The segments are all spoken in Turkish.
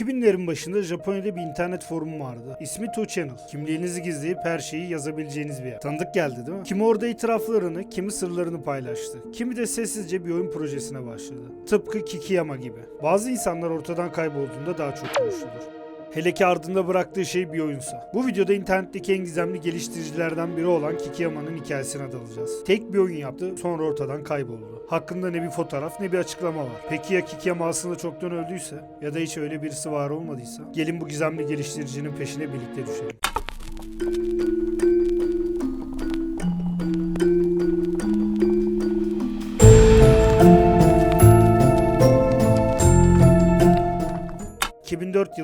2000'lerin başında Japonya'da bir internet forumu vardı. İsmi 2Channel. Kimliğinizi gizleyip her şeyi yazabileceğiniz bir yer. Tanıdık geldi değil mi? Kimi orada itiraflarını, kimi sırlarını paylaştı. Kimi de sessizce bir oyun projesine başladı. Tıpkı Kikiyama gibi. Bazı insanlar ortadan kaybolduğunda daha çok konuşulur. Hele ki ardında bıraktığı şey bir oyunsa. Bu videoda internetteki en gizemli geliştiricilerden biri olan Kikiyama'nın hikayesine dalacağız. Tek bir oyun yaptı, sonra ortadan kayboldu. Hakkında ne bir fotoğraf ne bir açıklama var. Peki ya Kikiyama aslında çoktan öldüyse? Ya da hiç öyle birisi var olmadıysa? Gelin bu gizemli geliştiricinin peşine birlikte düşelim.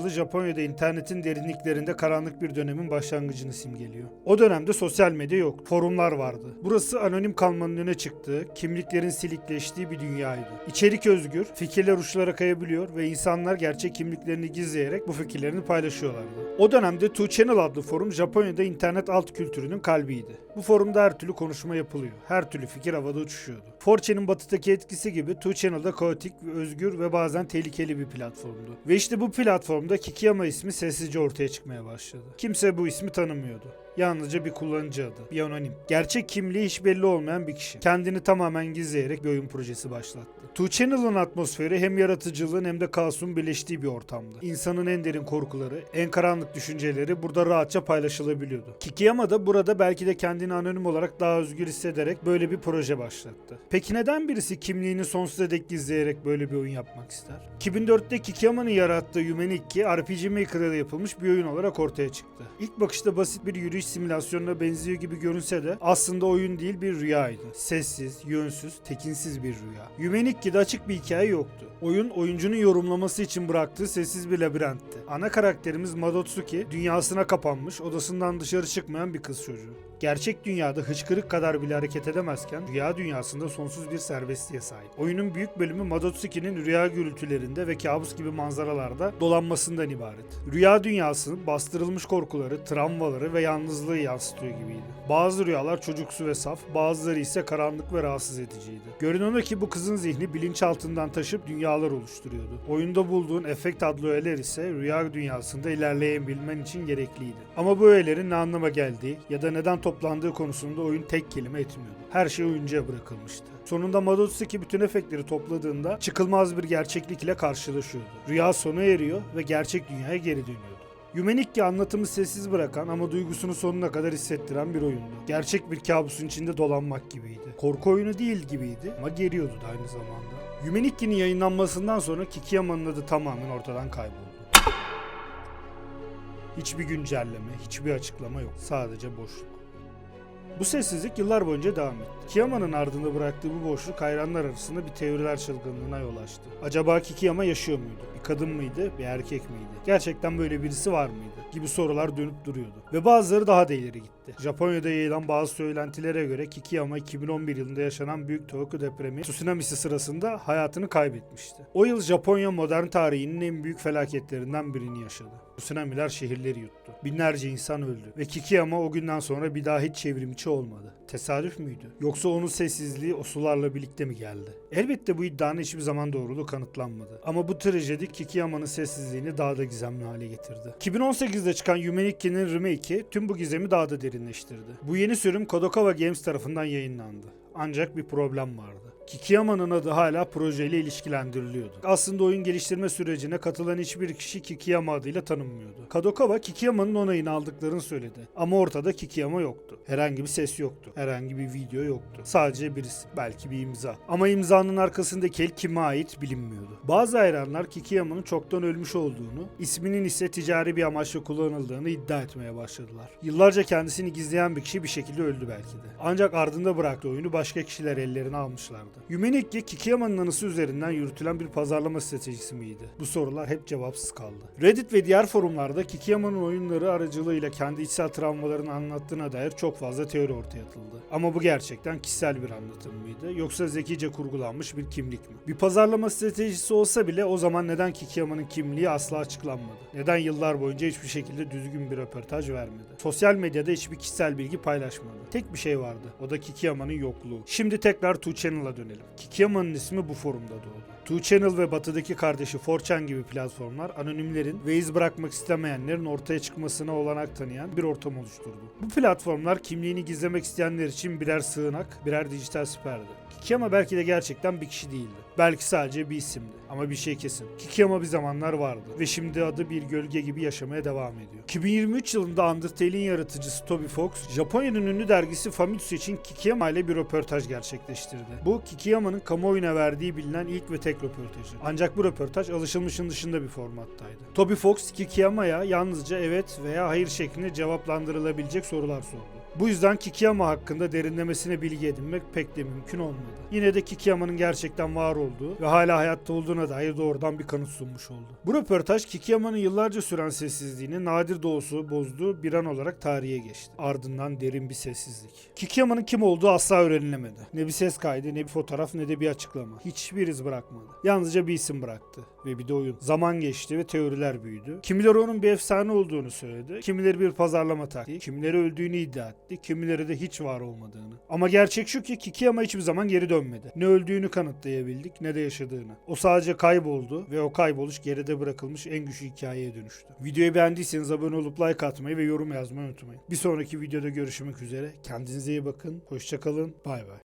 Yılı Japonya'da internetin derinliklerinde karanlık bir dönemin başlangıcını simgeliyor. O dönemde sosyal medya yok, forumlar vardı. Burası anonim kalmanın öne çıktığı, kimliklerin silikleştiği bir dünyaydı. İçerik özgür, fikirler uçlara kayabiliyor ve insanlar gerçek kimliklerini gizleyerek bu fikirlerini paylaşıyorlardı. O dönemde 2Channel adlı forum Japonya'da internet alt kültürünün kalbiydi. Bu forumda her türlü konuşma yapılıyor, her türlü fikir havada uçuşuyordu. 4chan'ın batıdaki etkisi gibi 2Channel'da kaotik ve özgür ve bazen tehlikeli bir platformdu. Ve işte bu platformda Kikiyama ismi sessizce ortaya çıkmaya başladı. Kimse bu ismi tanımıyordu. Yalnızca bir kullanıcı adı, bir anonim. Gerçek kimliği hiç belli olmayan bir kişi. Kendini tamamen gizleyerek bir oyun projesi başlattı. Two Channel'ın atmosferi hem yaratıcılığın hem de kaosun birleştiği bir ortamdı. İnsanın en derin korkuları, en karanlık düşünceleri burada rahatça paylaşılabiliyordu. Kikiyama da burada belki de kendini anonim olarak daha özgür hissederek böyle bir proje başlattı. Peki neden birisi kimliğini sonsuza dek gizleyerek böyle bir oyun yapmak ister? 2004'te Kikiyama'nın yarattığı Human 2 RPG Maker'da yapılmış bir oyun olarak ortaya çıktı. İlk bakışta basit bir yürüyüş simülasyonuna benziyor gibi görünse de aslında oyun değil bir rüyaydı. Sessiz, yönsüz, tekinsiz bir rüya. 2'de açık bir hikaye yoktu. Oyun oyuncunun yorumlaması için bıraktığı sessiz bir labirentti. Ana karakterimiz Madotsuki dünyasına kapanmış, odasından dışarı çıkmayan bir kız çocuğu. Gerçek dünyada hıçkırık kadar bile hareket edemezken rüya dünyasında sonsuz bir serbestliğe sahip. Oyunun büyük bölümü Madotsuki'nin rüya gürültülerinde ve kabus gibi manzaralarda dolanmasından ibaret. Rüya dünyasının bastırılmış korkuları, travmaları ve yalnızlığı yansıtıyor gibiydi. Bazı rüyalar çocuksu ve saf, bazıları ise karanlık ve rahatsız ediciydi. Görünen o ki bu kızın zihni bilinçaltından taşıp dünyalar oluşturuyordu. Oyunda bulduğun efekt adlı öğeler ise rüya dünyasında ilerleyebilmen için gerekliydi. Ama bu öğelerin ne anlama geldiği ya da neden toplandığı konusunda oyun tek kelime etmiyordu. Her şey oyuncuya bırakılmıştı. Sonunda Madotsuki bütün efektleri topladığında çıkılmaz bir gerçeklik ile karşılaşıyordu. Rüya sona eriyor ve gerçek dünyaya geri dönüyordu. Yumenikki anlatımı sessiz bırakan ama duygusunu sonuna kadar hissettiren bir oyundu. Gerçek bir kabusun içinde dolanmak gibiydi. Korku oyunu değil gibiydi ama geriyordu da aynı zamanda. Yumenikki'nin yayınlanmasından sonra Kikiyama'nın adı tamamen ortadan kayboldu. Hiçbir güncelleme, hiçbir açıklama yok. Sadece boşluk. Bu sessizlik yıllar boyunca devam etti. Kiyama'nın ardında bıraktığı bu boşluk hayranlar arasında bir teoriler çılgınlığına yol açtı. Acaba Kikiyama yaşıyor muydu? Bir kadın mıydı? Bir erkek miydi? Gerçekten böyle birisi var mıydı? Gibi sorular dönüp duruyordu. Ve bazıları daha da ileri gitti. Japonya'da yayılan bazı söylentilere göre Kikiyama 2011 yılında yaşanan büyük Tohoku depremi tsunamisi sırasında hayatını kaybetmişti. O yıl Japonya modern tarihinin en büyük felaketlerinden birini yaşadı. Tsunamiler şehirleri yuttu. Binlerce insan öldü. Ve Kikiyama o günden sonra bir daha hiç çevrimçi olmadı. Tesadüf müydü? Yoksa onun sessizliği o sularla birlikte mi geldi? Elbette bu iddianın hiçbir zaman doğruluğu kanıtlanmadı. Ama bu trajedi Kikiyama'nın sessizliğini daha da gizemli hale getirdi. 2018'de çıkan Yumenikki'nin remake'i tüm bu gizemi daha da derinleştirdi. Bu yeni sürüm Kodokawa Games tarafından yayınlandı. Ancak bir problem vardı. Kikiyama'nın adı hala projeyle ilişkilendiriliyordu. Aslında oyun geliştirme sürecine katılan hiçbir kişi Kikiyama adıyla tanınmıyordu. Kadokawa Kikiyama'nın onayını aldıklarını söyledi. Ama ortada Kikiyama yoktu. Herhangi bir ses yoktu. Herhangi bir video yoktu. Sadece birisi, belki bir imza. Ama imzanın arkasındaki el kime ait bilinmiyordu. Bazı hayranlar Kikiyama'nın çoktan ölmüş olduğunu, isminin ise ticari bir amaçla kullanıldığını iddia etmeye başladılar. Yıllarca kendisini gizleyen bir kişi bir şekilde öldü belki de. Ancak ardında bıraktığı oyunu başka kişiler ellerine almışlardı. Yumeniki Kikiyama'nın anısı üzerinden yürütülen bir pazarlama stratejisi miydi? Bu sorular hep cevapsız kaldı. Reddit ve diğer forumlarda Kikiyama'nın oyunları aracılığıyla kendi içsel travmalarını anlattığına dair çok fazla teori ortaya atıldı. Ama bu gerçekten kişisel bir anlatım mıydı? Yoksa zekice kurgulanmış bir kimlik mi? Bir pazarlama stratejisi olsa bile o zaman neden Kikiyama'nın kimliği asla açıklanmadı? Neden yıllar boyunca hiçbir şekilde düzgün bir röportaj vermedi? Sosyal medyada hiçbir kişisel bilgi paylaşmadı. Tek bir şey vardı. O da Kikiyama'nın yokluğu. Şimdi tekrar 2Channel'a dönelim. Kikiyama'nın ismi bu forumda doğdu. Two Channel ve batıdaki kardeşi 4chan gibi platformlar anonimlerin ve iz bırakmak istemeyenlerin ortaya çıkmasına olanak tanıyan bir ortam oluşturdu. Bu platformlar kimliğini gizlemek isteyenler için birer sığınak, birer dijital siperdi. Kikiyama belki de gerçekten bir kişi değildi. Belki sadece bir isimdi. Ama bir şey kesin. Kikiyama bir zamanlar vardı ve şimdi adı bir gölge gibi yaşamaya devam ediyor. 2023 yılında Undertale'in yaratıcısı Toby Fox, Japonya'nın ünlü dergisi Famitsu için Kikiyama ile bir röportaj gerçekleştirdi. Bu Kikiyama'nın kamuoyuna verdiği bilinen ilk ve tek röportajı. Ancak bu röportaj alışılmışın dışında bir formattaydı. Toby Fox, Kikiyama'ya yalnızca evet veya hayır şeklinde cevaplandırılabilecek sorular sordu. Bu yüzden Kikiyama hakkında derinlemesine bilgi edinmek pek de mümkün olmadı. Yine de Kikiyama'nın gerçekten var olduğu ve hala hayatta olduğuna dair doğrudan bir kanıt sunmuş oldu. Bu röportaj Kikiyama'nın yıllarca süren sessizliğini nadir olsa bozduğu bir an olarak tarihe geçti. Ardından derin bir sessizlik. Kikiyama'nın kim olduğu asla öğrenilemedi. Ne bir ses kaydı, ne bir fotoğraf, ne de bir açıklama. Hiçbir iz bırakmadı. Yalnızca bir isim bıraktı ve bir de oyun. Zaman geçti ve teoriler büyüdü. Kimileri onun bir efsane olduğunu söyledi. Kimileri bir pazarlama taktiği, kimileri öldüğünü iddia etti, kimileri de hiç var olmadığını. Ama gerçek şu ki Kikiyama hiçbir zaman geri dönmedi. Ne öldüğünü kanıtlayabildik ne de yaşadığını. O sadece kayboldu ve o kayboluş geride bırakılmış en güçlü hikayeye dönüştü. Videoyu beğendiyseniz abone olup like atmayı ve yorum yazmayı unutmayın. Bir sonraki videoda görüşmek üzere. Kendinize iyi bakın. Hoşçakalın. Bay bay.